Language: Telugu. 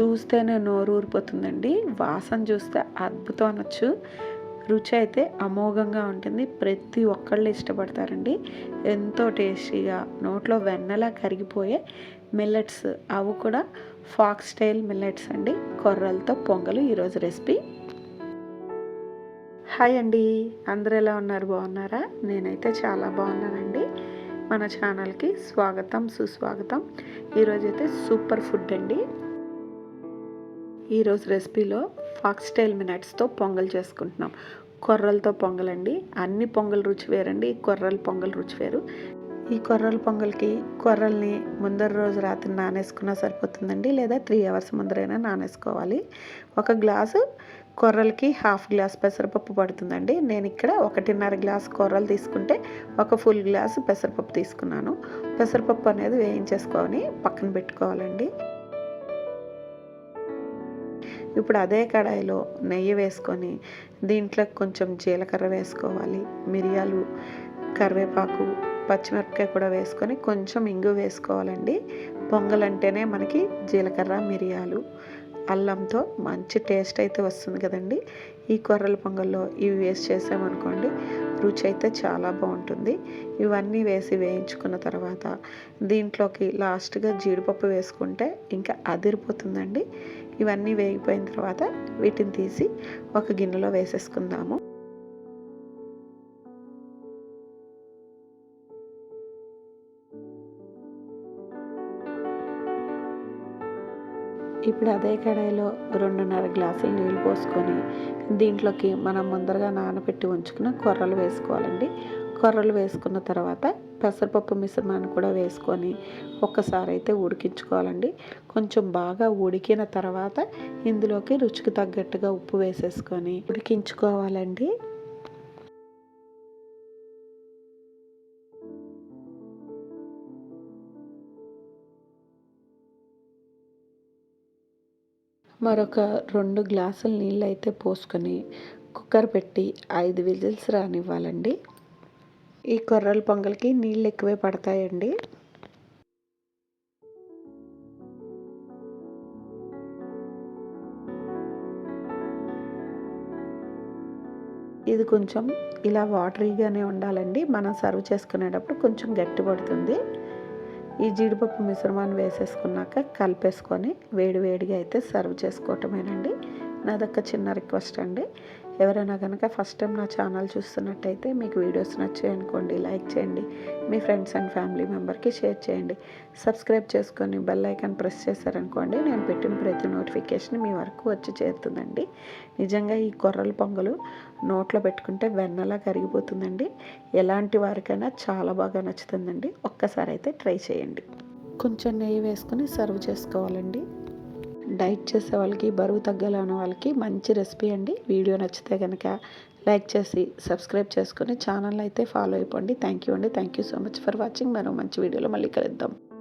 చూస్తేనే నోరు ఊరిపోతుందండి. వాసన చూస్తే అద్భుతం అనొచ్చు. రుచి అయితే అమోఘంగా ఉంటుంది. ప్రతి ఒక్కళ్ళు ఇష్టపడతారండి. ఎంతో టేస్టీగా నోట్లో వెన్నలా కరిగిపోయే మిల్లెట్స్. అవి కూడా ఫాక్స్ స్టైల్ మిల్లెట్స్ అండి. కొర్రలతో పొంగలు ఈరోజు రెసిపీ. హాయ్ అండి. అందరూ ఎలా ఉన్నారు? బాగున్నారా? నేనైతే చాలా బాగున్నానండి. మన ఛానల్కి స్వాగతం సుస్వాగతం. ఈరోజైతే సూపర్ ఫుడ్ అండి. ఈరోజు రెసిపీలో ఫాక్స్టైల్ మినట్స్తో పొంగల్ చేసుకుంటున్నాం. కొర్రలతో పొంగలండి. అన్ని పొంగల్ రుచి వేరండి. ఈ కొర్రల పొంగల్ రుచి వేరు. ఈ కొర్రల పొంగల్కి కొర్రల్ని ముందర రోజు రాత్రి నానేసుకున్నా సరిపోతుందండి. లేదా త్రీ అవర్స్ ముందరైనా నానేసుకోవాలి. ఒక గ్లాసు కొర్రలకి హాఫ్ గ్లాస్ పెసరపప్పు పడుతుందండి. నేను ఇక్కడ ఒకటిన్నర గ్లాస్ కొర్రలు తీసుకుంటే ఒక ఫుల్ గ్లాసు పెసరపప్పు తీసుకున్నాను. పెసరపప్పు అనేది వేయించేసుకొని పక్కన పెట్టుకోవాలండి. ఇప్పుడు అదే కడాయిలో నెయ్యి వేసుకొని దీంట్లో కొంచెం జీలకర్ర వేసుకోవాలి మిరియాలు కరివేపాకు పచ్చిమిరపకాయ కూడా వేసుకొని కొంచెం ఇంగు వేసుకోవాలండి. పొంగలంటేనే మనకి జీలకర్ర మిరియాలు అల్లంతో మంచి టేస్ట్ అయితే వస్తుంది కదండి. ఈ కొర్రల పొంగల్లో ఇవి వేసి చేసామనుకోండి రుచి అయితే చాలా బాగుంటుంది. ఇవన్నీ వేసి వేయించుకున్న తర్వాత దీంట్లోకి లాస్ట్గా జీడిపప్పు వేసుకుంటే ఇంకా అదిరిపోతుందండి. ఇవన్నీ వేగిపోయిన తర్వాత వీటిని తీసి ఒక గిన్నెలో వేసేసుకుందాము. ఇప్పుడు అదే కడాయిలో రెండున్నర గ్లాసులు నీళ్ళు పోసుకొని దీంట్లోకి మనం ముందరగా నానబెట్టి ఉంచుకున్న కొర్రలు వేసుకోవాలండి. కొర్రలు వేసుకున్న తర్వాత పెసరపప్పు మిశ్రమాన్ని కూడా వేసుకొని ఒక్కసారి అయితే ఉడికించుకోవాలండి. కొంచెం బాగా ఉడికిన తర్వాత ఇందులోకి రుచికి తగ్గట్టుగా ఉప్పు వేసేసుకొని ఉడికించుకోవాలండి. మరొక రెండు గ్లాసులు నీళ్ళు అయితే పోసుకొని కుక్కర్ పెట్టి ఐదు విజిల్స్ రానివ్వాలండి. ఈ కొర్రల పొంగల్కి నీళ్ళు ఎక్కువే పడతాయండి. ఇది కొంచెం ఇలా వాటరీగానే ఉండాలండి. మనం సర్వ్ చేసుకునేటప్పుడు కొంచెం గట్టి పడుతుంది. ఈ జీడిపప్పు మిశ్రమాన్ని వేసేసుకున్నాక కలిపేసుకొని వేడి వేడిగా అయితే సర్వ్ చేసుకోవటమేనండి. నాదొక చిన్న రిక్వెస్ట్ అండి. ఎవరైనా కనుక ఫస్ట్ టైం నా ఛానల్ చూస్తున్నట్టయితే మీకు వీడియోస్ నచ్చాయి అనుకోండి లైక్ చేయండి. మీ ఫ్రెండ్స్ అండ్ ఫ్యామిలీ మెంబర్కి షేర్ చేయండి. సబ్స్క్రైబ్ చేసుకొని బెల్ ఐకాన్ ప్రెస్ చేశారనుకోండి నేను పెట్టిన ప్రతి నోటిఫికేషన్ మీ వరకు వచ్చి చేరుతుందండి. నిజంగా ఈ కొర్రల పొంగలు నోట్లో పెట్టుకుంటే వెన్నలా కరిగిపోతుందండి. ఎలాంటి వారికైనా చాలా బాగా నచ్చుతుందండి. ఒక్కసారి అయితే ట్రై చేయండి. కొంచెం నెయ్యి వేసుకొని సర్వ్ చేసుకోవాలండి. డైట్ చేసే వాళ్ళకి బరువు తగ్గాలన్న వాళ్ళకి మంచి రెసిపీ అండి. వీడియో నచ్చితే కనుక లైక్ చేసి సబ్స్క్రైబ్ చేసుకొని ఛానల్ అయితే ఫాలో అయిపోండి. థ్యాంక్ యూ అండి. Thank you so much for watching. మరో మంచి వీడియోలో మళ్ళీ కలుద్దాం.